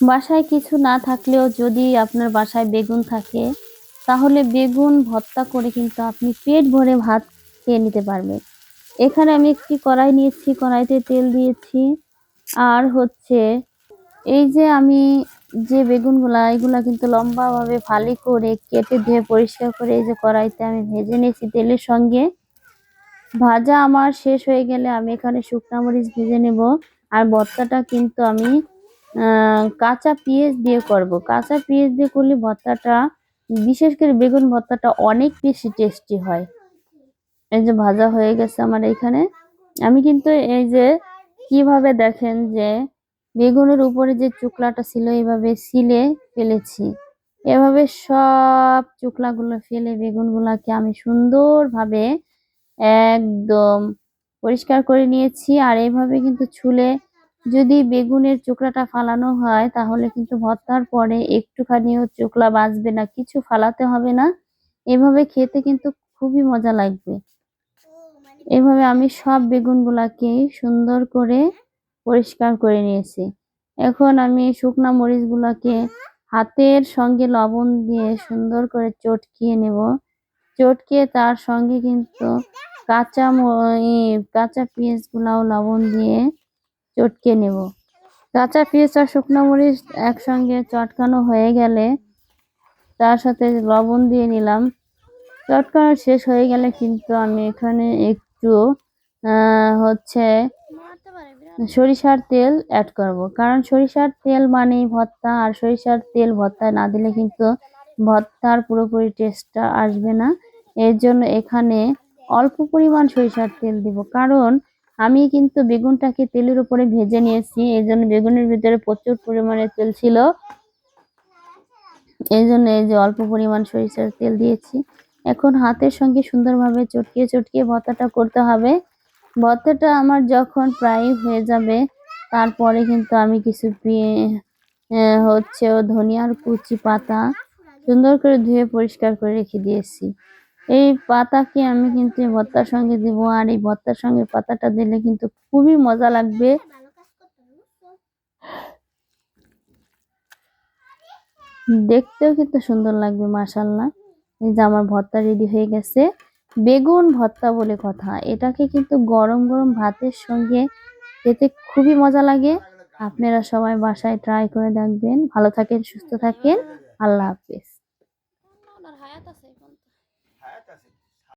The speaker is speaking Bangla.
বাসায় কিছু না থাকলেও যদি আপনার বাসায় বেগুন থাকে, তাহলে বেগুন ভর্তা করে কিন্তু আপনি পেট ভরে ভাত খেয়ে নিতে পারবেন। এখানে আমি একটি কড়াই নিয়েছি, কড়াইতে তেল দিয়েছি। আর হচ্ছে এই যে আমি যে বেগুনগুলা, এগুলা কিন্তু লম্বাভাবে ফালি করে কেটে ধুয়ে পরিষ্কার করে এই যে কড়াইতে আমি ভেজে নিয়েছি তেলের সঙ্গে। ভাজা আমার শেষ হয়ে গেলে আমি এখানে শুকনা মরিচ ভেজে নেব। আর ভর্তাটা কিন্তু আমি কাঁচা পেঁয়াজ দিয়ে করব। কাঁচা পেঁয়াজ দিয়ে করলে ভর্তাটা, বিশেষ করে বেগুন ভর্তাটা অনেক বেশি টেস্টি হয়। এই যে ভাজা হয়ে গেছে আমার এখানে। আমি কিন্তু এই যে কীভাবে দেখেন যে বেগুনের উপরে যে চুকলাটা ছিল এইভাবে সিলে ফেলেছি। এভাবে সব চুকলাগুলো ফেলে বেগুনগুলাকে আমি সুন্দরভাবে একদম পরিষ্কার করে নিয়েছি। আর এইভাবে কিন্তু ছুলে যদি বেগুনের চোকলাটা ফালানো হয়, তাহলে কিন্তু ভর্তার পরে একটুখানিও চোকলা বাঁচবে না, কিছু ফালাতে হবে না। এভাবে খেতে কিন্তু খুবই মজা লাগবে। এভাবে আমি সব বেগুনগুলাকে সুন্দর করে পরিষ্কার করে নিয়েছি। এখন আমি শুকনা মরিচগুলোকে হাতের সঙ্গে লবণ দিয়ে সুন্দর করে চটকিয়ে নেব। চটকিয়ে তার সঙ্গে কিন্তু কাঁচা কাঁচা পেঁয়াজ গুলাও লবণ দিয়ে চটকে নেব। কাঁচা পেঁয়াজ আর শুকনো মরিচ একসঙ্গে চটকানো হয়ে গেলে তার সাথে লবণ দিয়ে নিলাম। চটকানো শেষ হয়ে গেলে কিন্তু আমি এখানে একটু হচ্ছে সরিষার তেল অ্যাড করব। কারণ সরিষার তেল মানেই ভর্তা, আর সরিষার তেল ভর্তায় না দিলে কিন্তু ভর্তার পুরোপুরি টেস্টটা আসবে না। এর জন্য এখানে অল্প পরিমাণ সরিষার তেল দিব। কারণ আমি কিন্তু বেগুনটাকে তেলের উপরে ভেজে নিয়েছি, এই জন্য বেগুনের ভিতরে প্রচুর পরিমাণে তেল ছিল। এই জন্য এই যে অল্প পরিমাণ সরিষার তেল দিয়েছি। এখন হাতের সঙ্গে সুন্দরভাবে চটকিয়ে চটকিয়ে ভর্তাটা করতে হবে। ভর্তাটা আমার যখন প্রায় হয়ে যাবে, তারপরে কিন্তু আমি কিছু হচ্ছে ধনিয়ার কুচি পাতা সুন্দর করে ধুয়ে পরিষ্কার করে রেখে দিয়েছি। এই পাতাকে আমি কিন্তু ভর্তার সঙ্গে দিব আর এই ভর্তার সঙ্গে পাতাটা দিলে কিন্তু খুবই মজা লাগবে। দেখতেও কিন্তু সুন্দর লাগবে মাশাল্লাহ এই যে আমার ভর্তা রেডি হয়ে গেছে। বেগুন ভর্তা বলে কথা। এটাকে কিন্তু গরম গরম ভাতের সঙ্গে খেতে খুবই মজা লাগে। আপনারা সবাই বাসায় ট্রাই করে দেখবেন। ভালো থাকেন, সুস্থ থাকেন। আল্লাহ হাফেজ।